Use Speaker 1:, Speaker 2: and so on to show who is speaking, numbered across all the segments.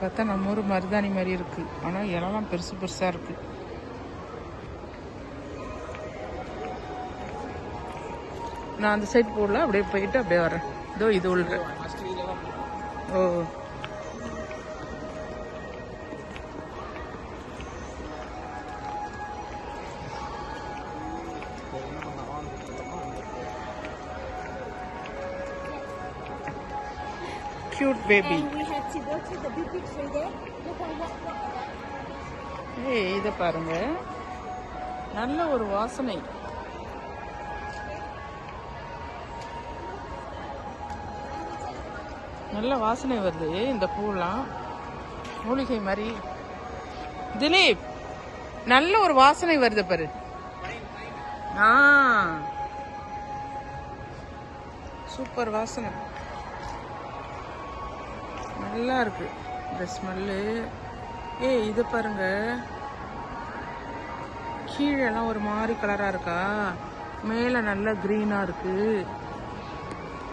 Speaker 1: பார்த்தா நம்ம ஊர் மருதாணி மாதிரி இருக்கு. ஆனால் இலலாம் பெருசு பெருசாக இருக்கு. நான் அந்த சைடு போடல அப்படியே போயிட்டு அப்படியே வரேன். இதோ இது உள்ள ஓ. Cute baby
Speaker 2: Go to the big picture there. Look on what, what
Speaker 1: ஏய் இதை பாருங்க. நல்ல ஒரு வாசனை. நல்ல வாசனை வருது இந்த பூலாம் மூலிகை மாதிரி. திலீப் நல்ல ஒரு வாசனை வருது பாரு. ஆ. சூப்பர் வாசனை. நல்லா இருக்கு. இந்த ஸ்மெல்லு. ஏய் இது பாருங்க. கீழெல்லாம் ஒரு மாதிரி கலராக இருக்கா? மேலே நல்லா க்ரீனாக இருக்கு.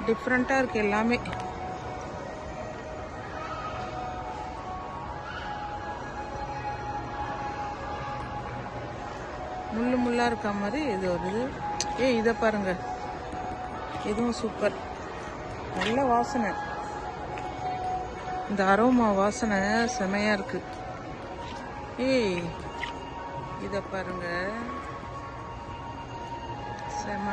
Speaker 1: டிஃப்ரெண்ட்டாக இருக்கு எல்லாமே. முள்ளு முள்ளாக இருக்க மாதிரி? இது ஒரு இது. ஏய் இதை பாருங்க. இதுவும் சூப்பர் நல்ல வாசனை. இந்த அரோமா வாசனை செமையா இருக்கு. ஏய் இத பாருங்க. செம.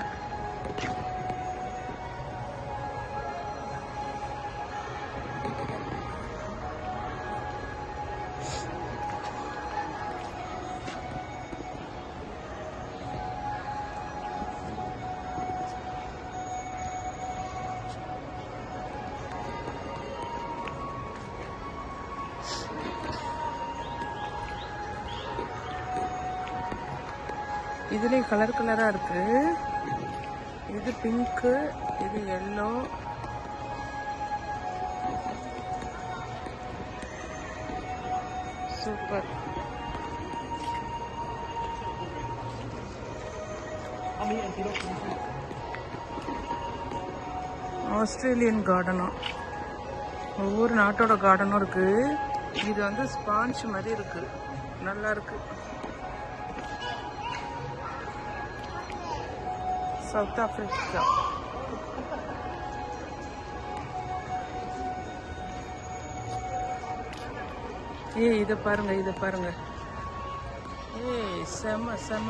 Speaker 1: இதுலேயும் கலர் கலராக இருக்கு. இது பிங்க்கு இது எல்லோ சூப்பர் ஆஸ்திரேலியன் கார்டனும் ஒவ்வொரு நாட்டோட கார்டனும் இருக்கு. இது வந்து ஸ்பாஞ்ச் மாதிரி இருக்கு. நல்லா இருக்கு. சவுத் ஆப்பிரிக்கா ஏய் இதை பாருங்க இதை பாருங்க. ஏய் செம செம.